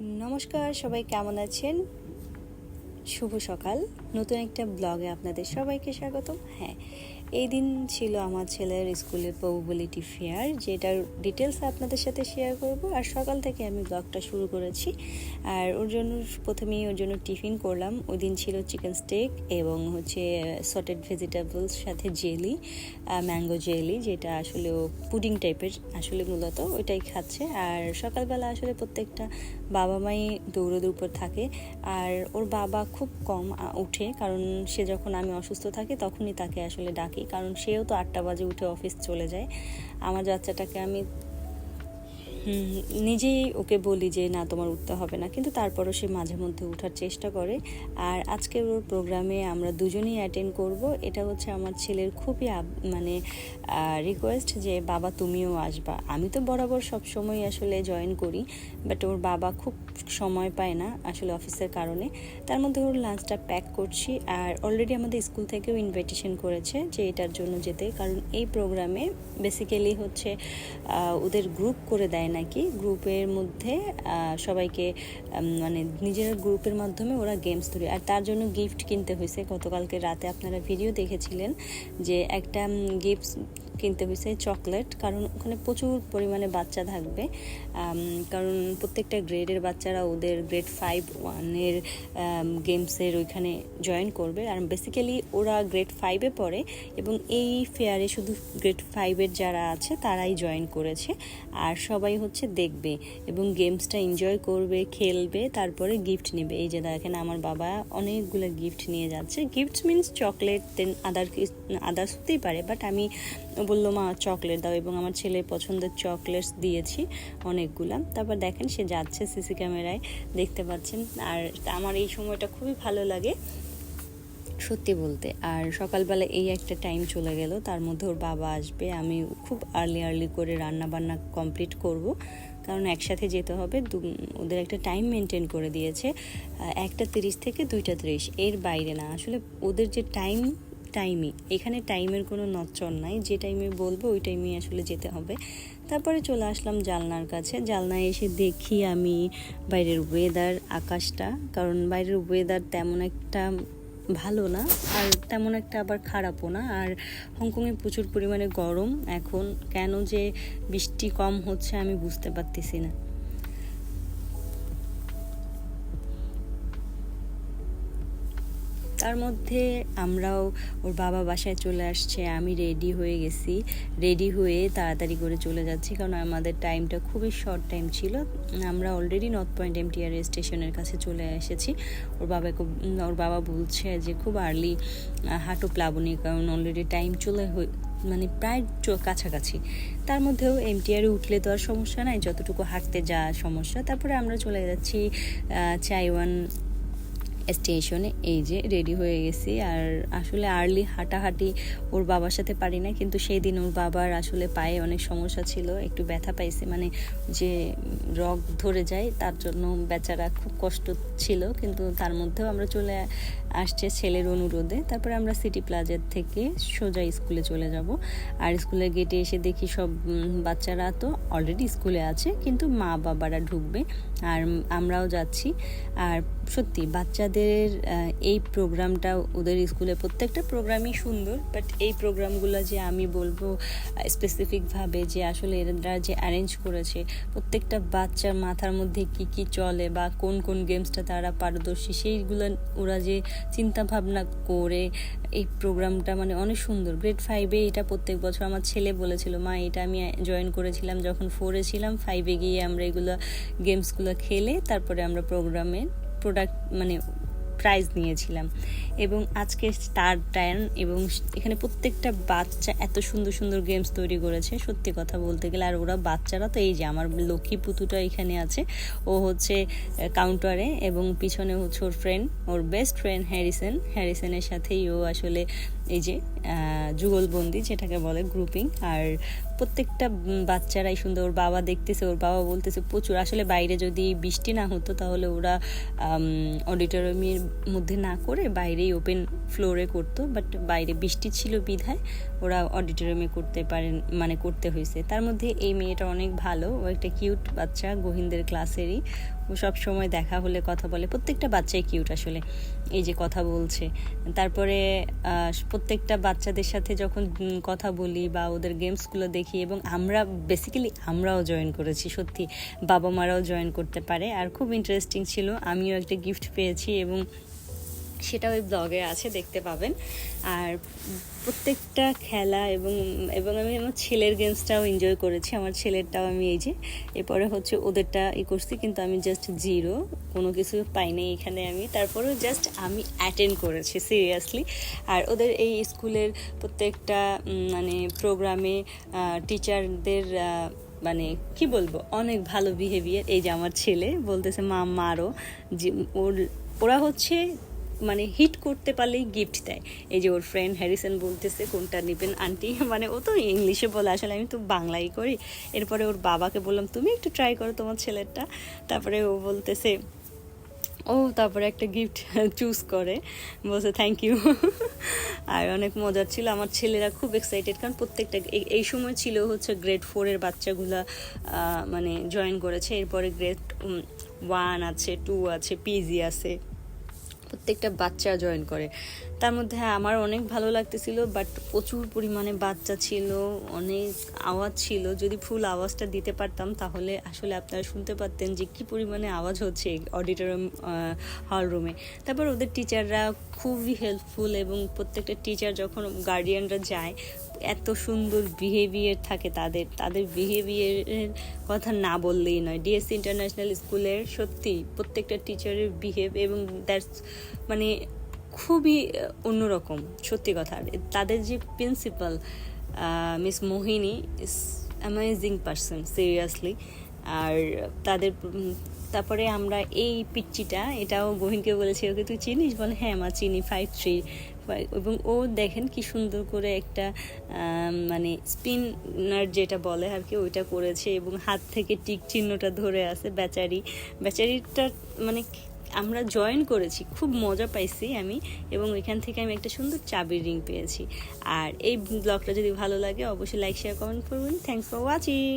নমস্কার সবাই কেমন আছেন? শুভ সকাল। নতুন একটা ব্লগে আপনাদের সবাইকে স্বাগতম। হ্যাঁ এই দিন ছিল আমার ছেলের স্কুলের প্রবাবিলিটি ফেয়ার যেটার ডিটেলস আপনাদের সাথে শেয়ার করব। আর সকাল থেকে আমি ব্লগটা শুরু করেছি। আর ওর জন্য প্রথমেই ওর জন্য টিফিন করলাম। ওই দিন ছিল চিকেন স্টেক এবং হচ্ছে সটেড ভেজিটেবলস সাথে জেলি ম্যাঙ্গো জেলি যেটা আসলে পুডিং টাইপের আসলে মূলত ওইটাই খাচ্ছে। আর সকালবেলা আসলে প্রত্যেকটা বাবা মাই দৌড়োদের উপর থাকে। আর ওর বাবা খুব কম উঠে। কারণ সে যখন আমি অসুস্থ থাকি, তখনই তাকে আসলে ডাকি। কারণ সেও তো আটটা বাজে উঠে অফিস চলে যায়। আমার বাচ্চাটাকে আমি নিজেই ওকে বলি যে, না, তোমার উঠতে হবে না। কিন্তু তারপরও সে মাঝে মধ্যে ওঠার চেষ্টা করে। আর আজকের ওর প্রোগ্রামে আমরা দুজনেই অ্যাটেন্ড করব। এটা হচ্ছে আমার ছেলের খুবই মানে রিকোয়েস্ট যে, বাবা, তুমিও আসবা। আমি তো বরাবর সব সময় আসলে জয়েন করি বাট ওর বাবা খুব সময় পায় না আসলে অফিসের কারণে। তার মধ্যে ওর লাঞ্চটা প্যাক করছি। আর অলরেডি আমাদের স্কুল থেকেও ইনভাইটেশন করেছে যে, এটার জন্য যেতে। কারণ এই প্রোগ্রামে বেসিক্যালি হচ্ছে ওদের গ্রুপ করে দেয় নাকি গ্রুপের মধ্যে সবাইকে মানে নিজের গ্রুপের মাধ্যমে ওরা গেমস ধরে। আর তার জন্য গিফট কিনতে হয়েছে। গতকালকে রাতে আপনারা ভিডিও দেখেছিলেন যে একটা গিফট কিনতে হয়েছে চকলেট, কারণ ওখানে প্রচুর পরিমাণে বাচ্চা থাকবে। কারণ প্রত্যেকটা গ্রেডের বাচ্চারা ওদের গ্রেড ফাইভ, ওয়ানের গেমসের ওইখানে জয়েন করবে। আর বেসিক্যালি ওরা গ্রেড ফাইভে পড়ে এবং এই ফেয়ারে শুধু গ্রেড ফাইভের যারা আছে তারাই জয়েন করেছে। আর সবাই হচ্ছে দেখবে এবং গেমসটা এনজয় করবে, খেলবে, তারপরে গিফট নেবে। এই যে দেখেন আমার বাবা অনেকগুলো গিফট নিয়ে যাচ্ছে। Gifts means chocolate then other others হতেই পারে বাট আমি বলল, মা, চকলেট দাও। এবং আমার ছেলের পছন্দের চকলেটস দিয়েছি অনেকগুলা। তারপর দেখেন, সে যাচ্ছে সিসি ক্যামেরায়, দেখতে পাচ্ছেন। আর আমার এই সময়টা খুবই ভালো লাগে, সত্যি বলতে। আর সকালবেলা এই একটা টাইম চলে গেল, তার মধ্যে ওর বাবা আসবে। আমি খুব আর্লি আর্লি করে রান্না বান্না কমপ্লিট করব। কারণ একসাথে যেতে হবে ওদের একটা টাইম মেনটেন করে দিয়েছে। একটা তিরিশ থেকে দুইটা তিরিশ, এর বাইরে না। আসলে ওদের যে টাইম টাইমই। এখানে টাইমের কোনো নচ্চর নাই। যে টাইমে বলব, ওই টাইমে আসলে যেতে হবে। তারপরে চলে আসলাম জালনার কাছে। জালনায় এসে দেখি আমি বাইরের ওয়েদার আকাশটা। কারণ বাইরের ওয়েদার তেমন একটা ভালো না, আর তেমন একটা আবার খারাপও না। আর হংকংয়ে প্রচুর পরিমাণে গরম। এখন কেন যে বৃষ্টি কম হচ্ছে আমি বুঝতে পারতেছি না। তার মধ্যে আমরাও ওর বাবা বাসায় চলে আসছে, আমি রেডি হয়ে গেছি। রেডি হয়ে তাড়াতাড়ি করে চলে যাচ্ছি, কারণ আমাদের টাইমটা খুবই শর্ট টাইম ছিল। আমরা অলরেডি নর্থ পয়েন্ট এমটিআর স্টেশনের কাছে চলে এসেছি। ওর বাবাকে ওর বাবা বলছে যে খুব আর্লি হাঁটু প্লাবনি, কারণ অলরেডি টাইম চলে মানে প্রায় কাছাকাছি। তার মধ্যেও এমটিআরে উঠলে তো আর সমস্যা নাই, যতটুকু হাঁটতে যা সমস্যা। তারপরে আমরা চলে যাচ্ছি চাইওয়ান স্টেশনে, এই যে রেডি হয়ে গেছি। আর আসলে আর্লি হাঁটাহাঁটি ওর বাবার সাথে পারি না, কিন্তু সেই দিন ওর বাবার আসলে পায়ে অনেক সমস্যা ছিল, একটু ব্যথা পাইছে মানে যে রগ ধরে যায়, তার জন্য বেচারা খুব কষ্ট ছিল, কিন্তু তার মধ্যেও আমরা চলে আসছে ছেলের অনুরোধে। তারপরে আমরা সিটি প্লাজার থেকে সোজা স্কুলে চলে যাব। আর স্কুলের গেটে এসে দেখি সব বাচ্চারা তো অলরেডি স্কুলে আছে, কিন্তু মা বাবারা ঢুকবে। আর আমরাও যাচ্ছি। আর সত্যি বাচ্চাদের আহ, এই প্রোগ্রামটা ওদের স্কুলে প্রত্যেকটা প্রোগ্রামই সুন্দর বাট এই প্রোগ্রামগুলো যে আমি বলব স্পেসিফিকভাবে যে আসলে এরা যে অ্যারেঞ্জ করেছে প্রত্যেকটা বাচ্চার মাথার মধ্যে কি কি চলে বা কোন কোন গেমসটা তারা পারদর্শী সেইগুলো ওরা যে চিন্তা ভাবনা করে এই প্রোগ্রামটা মানে অনেক সুন্দর। গ্রেড ফাইভে এটা প্রত্যেক বছর আমার ছেলে বলেছিল মা এটা আমি জয়েন করেছিলাম যখন ফোরে ছিলাম ফাইভে গিয়ে আমরা এগুলো গেমসগুলো খেলে তারপরে আমরা প্রোগ্রামে প্রোডাক্ট মানে প্রাইজ নিয়েছিলাম। এবং আজকে স্টার টাইম এবং এখানে প্রত্যেকটা বাচ্চা এত সুন্দর সুন্দর গেমস তৈরি করেছে। সত্যি কথা বলতে গেলে, আর ওরা বাচ্চারা তো এই যে আমার লক্ষ্মী পুতুটা এখানে আছে। ও হচ্ছে কাউন্টারে এবং পিছনে হচ্ছে ওর ফ্রেন্ড ওর বেস্ট ফ্রেন্ড হ্যারিসন হ্যারিসনের সাথেই ও আসলে এই যে যুগলবন্দি যেটাকে বলে গ্রুপিং আর প্রত্যেকটা বাচ্চারাই সুন্দর, ওর বাবা দেখতেছে, ওর বাবা বলতেছে, প্রচুর। আসলে বাইরে যদি বৃষ্টি না হতো, তাহলে ওরা অডিটোরিয়ামের মধ্যে না করে বাইরেই ওপেন ফ্লোরে করতো বাট বাইরে বৃষ্টি ছিল বিধায় ওরা অডিটোরিয়ামে করতে পারেন মানে করতে হয়েছে। তার মধ্যে এই মেয়েটা অনেক ভালো, ও একটা কিউট বাচ্চা, গোহিন্দের ক্লাসেরই সব সময় দেখা হলে, কথা বলে। প্রত্যেকটা বাচ্চাই কিউট আসলে, এই যে কথা বলছে। তারপরে প্রত্যেকটা বাচ্চাদের সাথে যখন কথা বলি বা ওদের গেমসগুলো দেখি এবং আমরা বেসিক্যালি আমরাও জয়েন করেছি, সত্যি। বাবা মারাও জয়েন করতে পারে। আর খুব ইন্টারেস্টিং ছিল, আমিও একটা গিফট পেয়েছি এবং সেটা ওই ব্লগে আছে, দেখতে পাবেন। আর প্রত্যেকটা খেলা এবং এবং আমি আমার ছেলের গেমসটাও এনজয় করেছি। আমার ছেলেরটাও আমি এই যে, এরপরে হচ্ছে ওদেরটা ই করছি, কিন্তু আমি জাস্ট জিরো কোনো কিছু পাইনি এখানে আমি। তারপরেও জাস্ট আমি অ্যাটেন্ড করেছি সিরিয়াসলি আর ওদের এই স্কুলের প্রত্যেকটা মানে প্রোগ্রামে টিচারদের মানে কি বলব, অনেক ভালো বিহেভিয়ার এই যে আমার ছেলে বলতেছে, মা, মারো। যে ওর, ওরা হচ্ছে মানে হিট করতে পারলেই গিফট দেয়। এই যে ওর ফ্রেন্ড হ্যারিসন বলতেছে, কোনটা নেবেন আন্টি মানে ও তো ইংলিশে বলে, আসলে আমি তো বাংলাই করি। এরপরে ওর বাবাকে বললাম, তুমি একটু ট্রাই করো তোমার ছেলেরটা। তারপরে ও বলতেছে, ও তারপরে একটা গিফট চুজ করে। বলছে থ্যাংক ইউ আর অনেক মজার ছিল। আমার ছেলেরা খুব এক্সাইটেড কারণ প্রত্যেকটা এই- সময় ছিল হচ্ছে গ্রেড ফোরের বাচ্চাগুলা মানে জয়েন করেছে। এরপরে গ্রেড ওয়ান আছে টু আছে পিজি আছে। প্রত্যেকটা বাচ্চা জয়েন করে। তার মধ্যে হ্যাঁ, আমার অনেক ভালো লাগতেছিল বাট প্রচুর পরিমাণে বাচ্চা ছিল অনেক আওয়াজ ছিল। যদি ফুল আওয়াজটা দিতে পারতাম তাহলে আসলে আপনারা শুনতে পারতেন যে কী পরিমাণে আওয়াজ হচ্ছে অডিটোরিয়াম হল রুমে তারপর ওদের টিচাররা খুবই হেল্পফুল এবং প্রত্যেকটা টিচার যখন গার্ডিয়ানরা যায় এত সুন্দর বিহেভিয়ার থাকে তাদের। তাদের বিহেভিয়ারের কথা না বললেই নয়। ডিএসসি ইন্টারন্যাশনাল স্কুলের সত্যি প্রত্যেকটা টিচারের বিহেভ এবং দ্যাটস মানে খুবই অন্যরকম, সত্যি কথা। তাদের যে principal Miss Mohini is amazing person seriously আর তাদের তারপরে আমরা এই পিচ্চিটা, এটাও গহিনকে বলেছি, ওকে তুই চিনিস? বলে হ্যাঁ মা, চিনি ফাইভ থ্রি এবং ও দেখেন কি সুন্দর করে একটা মানে স্পিনার যেটা বলে আর কি, ওইটা করেছে এবং হাত থেকে টিক চিহ্নটা ধরে আছে বেচারি। বেচারিটা মানে আমরা জয়েন করেছি, খুব মজা পাইছি আমি এবং ওইখান থেকে আমি একটা সুন্দর চাবির রিং পেয়েছি। আর এই ব্লগটা যদি ভালো লাগে, অবশ্যই লাইক শেয়ার কমেন্ট করবেন। Thanks for watching